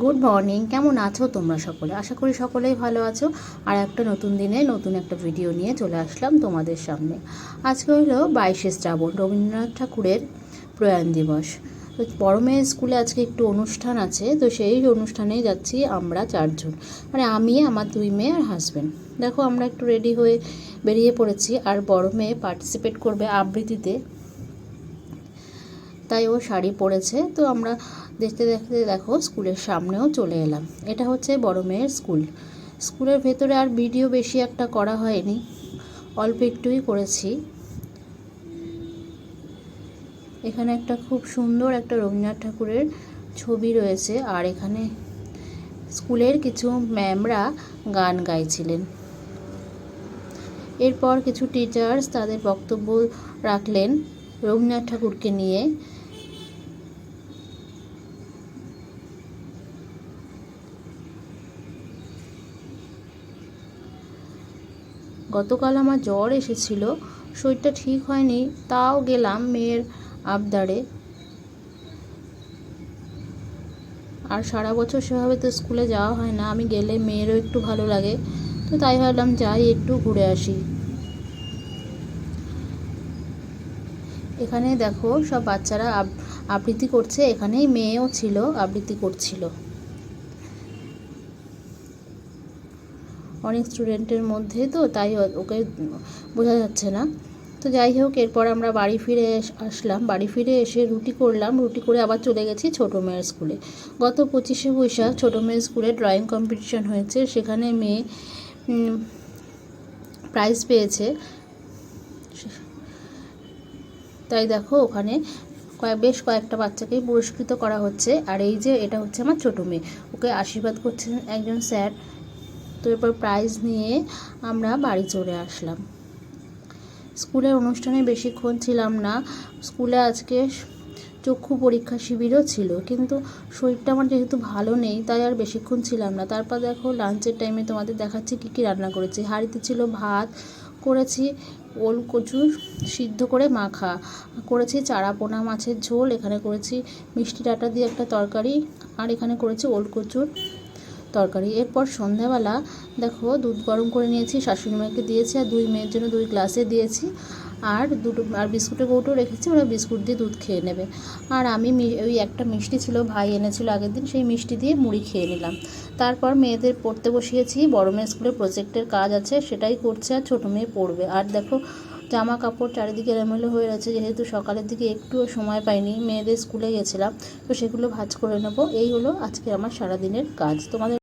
Good morning কেমন আছো তোমরা সকলে? আশা করি সকলেই ভালো আছো। আর একটা নতুন দিনে নতুন একটা ভিডিও নিয়ে চলে আসলাম তোমাদের সামনে। আজকে হলো বাইশে শ্রাবণ, রবীন্দ্রনাথ ঠাকুরের প্রয়াণ দিবস। তো বড় মেয়ের স্কুলে আজকে একটু অনুষ্ঠান আছে, তো সেই অনুষ্ঠানেই যাচ্ছি আমরা চারজন। মানে আমি, আমার দুই মেয়ে আর হাজব্যান্ড দেখো আমরা একটু রেডি হয়ে বেরিয়ে পড়েছি, আর বড় মেয়ে পার্টিসিপেট করবে আবৃত্তিতে। তাই ও শাড়ি পরেছে। তো আমরা দেখতে দেখতে দেখো স্কুলের সামনেও চলে এলাম। এটা হচ্ছে বড় মেয়ের স্কুল। স্কুলের ভেতরে আর ভিডিও বেশি একটা করা হয়নি। অল্প একটুই করেছি। এখানে একটা খুব সুন্দর একটা রবীন্দ্রনাথ ঠাকুরের ছবি রয়েছে আর এখানে স্কুলের কিছু ম্যামরা গান গাইছিলেন। এরপর কিছু টিচার্স তাদের বক্তব্য রাখলেন রবীন্দ্রনাথ ঠাকুরকে নিয়ে। গতকাল আমার জ্বর এসেছিল, শরীরটা ঠিক হয়নি, তাও গেলাম মেয়ের আবদারে। আর সারা বছর সেভাবে তো স্কুলে যাওয়া হয় না, আমি গেলে মেয়েরও একটু ভালো লাগে, তো তাই ভাবলাম যাই, একটু ঘুরে আসি। এখানে দেখো সব বাচ্চারা আব- আবৃত্তি করছে, এখানেই মেয়েও ছিল, আবৃত্তি করছিল। অনেক স্টুডেন্টের মধ্যে তো, তাই ওকে বোঝা যাচ্ছে না। তো যাই হোক, এরপর আমরা বাড়ি ফিরে আসলাম। বাড়ি ফিরে এসে রুটি করলাম। রুটি করে আবার চলে গেছি ছোটো মেয়ের স্কুলে গত পঁচিশে বৈশাখ ছোটো মেয়ের স্কুলে ড্রয়িং কম্পিটিশন হয়েছে। সেখানে মেয়ে প্রাইজ পেয়েছে। তাই দেখো, ওখানে কয়েক বেশ কয়েকটা বাচ্চাকেই পুরস্কৃত করা হচ্ছে। আর এই যে, এটা হচ্ছে আমার ছোটো মেয়ে। ওকে আশীর্বাদ করছেন একজন স্যার। এরপর প্রাইজ নিয়ে আমরা বাড়ি চলে আসলাম। স্কুলের অনুষ্ঠানে বেশিক্ষণ ছিলাম না। স্কুলে আজকে চক্ষু পরীক্ষা শিবিরও ছিল, কিন্তু শরীরটা আমার যেহেতু ভালো নেই, তাই আর বেশিক্ষণ ছিলাম না। তারপর দেখো লাঞ্চের টাইমে তোমাদের দেখাচ্ছি কী কী রান্না করেছি। হাঁড়িতে ছিল ভাত, করেছি ওল কচু সিদ্ধ করে মাখা, করেছি চারাপোনা মাছের ঝোল, এখানে করেছি মিষ্টি ডাটা দিয়ে একটা তরকারি, আর এখানে করেছি ওল কচুর তরকারি। এরপর সন্ধ্যাবেলা দেখো দুধ গরম করে নিয়েছি, শাশুড়ি মাকে দিয়েছি আর দুই মেয়ের জন্য দুই গ্লাসে দিয়েছি। আর দুটো, আর বিস্কুটের কৌটো রেখেছি, ওরা বিস্কুট দিয়ে দুধ খেয়ে নেবে। আর আমি ওই একটা মিষ্টি ছিল, ভাই এনেছিল আগের দিন, সেই মিষ্টি দিয়ে মুড়ি খেয়ে নিলাম। তারপর মেয়েদের পড়তে বসিয়েছি, বড় মেয়ে স্কুলে প্রজেক্টের কাজ আছে, সেটাই করছে আর ছোটো মেয়ে পড়বে। আর দেখো জামা কাপড় চারিদিকে এলোমেলো হয়ে আছে যেহেতু সকালের দিকে একটুও সময় পাইনি, মেয়েদের স্কুলে গেছিলাম, তো সেগুলো ভাজ করে নেব। এই হলো আজকে আমার সারাদিনের কাজ। তোমাদের